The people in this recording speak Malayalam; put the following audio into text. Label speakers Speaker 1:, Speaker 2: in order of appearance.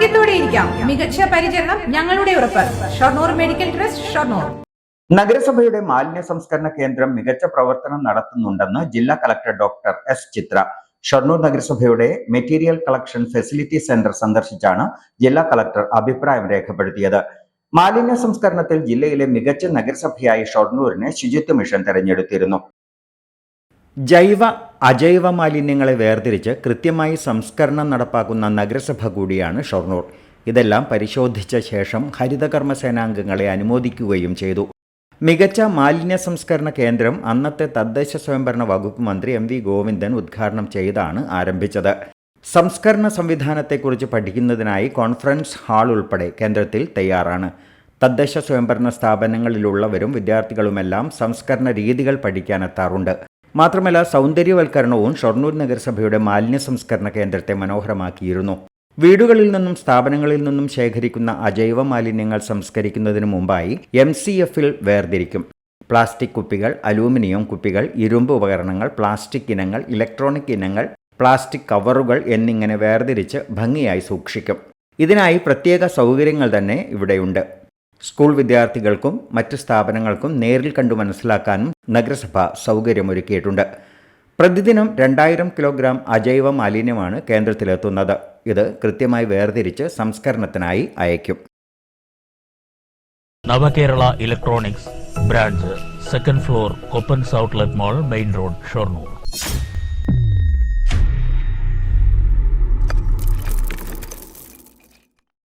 Speaker 1: ആരോഗ്യത്തോടെ ഇരിക്കാം. മികച്ച പരിചരണം ഞങ്ങളുടെ ഉറപ്പ്. Shoranur medical trust Shoranur.
Speaker 2: നഗരസഭയുടെ മാലിന്യ സംസ്കരണ കേന്ദ്രം മികച്ച പ്രവർത്തനം നടത്തുന്നുണ്ടെന്ന് ജില്ലാ collector doctor S Chitra. Shoranur നഗരസഭയുടെ മെറ്റീരിയൽ കളക്ഷൻ ഫെസിലിറ്റി സെന്റർ സന്ദർശിച്ചാണ് ജില്ലാ കളക്ടർ അഭിപ്രായം രേഖപ്പെടുത്തിയത്. മാലിന്യ സംസ്കരണത്തിൽ ജില്ലയിലെ മികച്ച നഗരസഭയായി ഷൊർണൂരിനെ ശുചിത്വ മിഷൻ തെരഞ്ഞെടുത്തിരുന്നു. ജൈവ അജൈവ മാലിന്യങ്ങളെ വേർതിരിച്ച് കൃത്യമായി സംസ്കരണം നടപ്പാക്കുന്ന നഗരസഭ കൂടിയാണ് ഷൊർണൂർ. ഇതെല്ലാം പരിശോധിച്ച ശേഷം ഹരിതകർമ്മ സേനാംഗങ്ങളെ അനുമോദിക്കുകയും ചെയ്തു. മികച്ച മാലിന്യ സംസ്കരണ കേന്ദ്രം അന്നത്തെ തദ്ദേശ സ്വയംഭരണ വകുപ്പ് മന്ത്രി എം വി ഗോവിന്ദൻ ഉദ്ഘാടനം ചെയ്താണ് ആരംഭിച്ചത്. സംസ്കരണ സംവിധാനത്തെക്കുറിച്ച് പഠിക്കുന്നതിനായി കോൺഫറൻസ് ഹാൾ ഉൾപ്പെടെ കേന്ദ്രത്തിൽ തയ്യാറാണ്. തദ്ദേശ സ്വയംഭരണ സ്ഥാപനങ്ങളിലുള്ളവരും വിദ്യാർത്ഥികളുമെല്ലാം സംസ്കരണ രീതികൾ പഠിക്കാനെത്താറുണ്ട്. മാത്രമല്ല സൗന്ദര്യവൽക്കരണവും ഷൊർണൂർ നഗരസഭയുടെ മാലിന്യ സംസ്കരണ കേന്ദ്രത്തെ മനോഹരമാക്കിയിരുന്നു. വീടുകളിൽ നിന്നും സ്ഥാപനങ്ങളിൽ നിന്നും ശേഖരിക്കുന്ന അജൈവ മാലിന്യങ്ങൾ സംസ്കരിക്കുന്നതിന് മുമ്പായി എം സി എഫിൽ വേർതിരിക്കും. പ്ലാസ്റ്റിക് കുപ്പികൾ അലൂമിനിയം കുപ്പികൾ ഇരുമ്പ് ഉപകരണങ്ങൾ പ്ലാസ്റ്റിക് ഇനങ്ങൾ ഇലക്ട്രോണിക് ഇനങ്ങൾ പ്ലാസ്റ്റിക് കവറുകൾ എന്നിങ്ങനെ വേർതിരിച്ച് ഭംഗിയായി സൂക്ഷിക്കും. ഇതിനായി പ്രത്യേക സൗകര്യങ്ങൾ തന്നെ ഇവിടെയുണ്ട്. സ്കൂൾ വിദ്യാർത്ഥികൾക്കും മറ്റ് സ്ഥാപനങ്ങൾക്കും നേരിൽ കണ്ടു മനസ്സിലാക്കാനും നഗരസഭ സൗകര്യമൊരുക്കിയിട്ടുണ്ട്. പ്രതിദിനം രണ്ടായിരം കിലോഗ്രാം അജൈവ മാലിന്യമാണ് കേന്ദ്രത്തിലെത്തുന്നത്. ഇത് കൃത്യമായി വേർതിരിച്ച് സംസ്കരണത്തിനായി അയക്കും.
Speaker 3: Navakerala electronics branch second floor Koppans outlet mall main road Shoranur.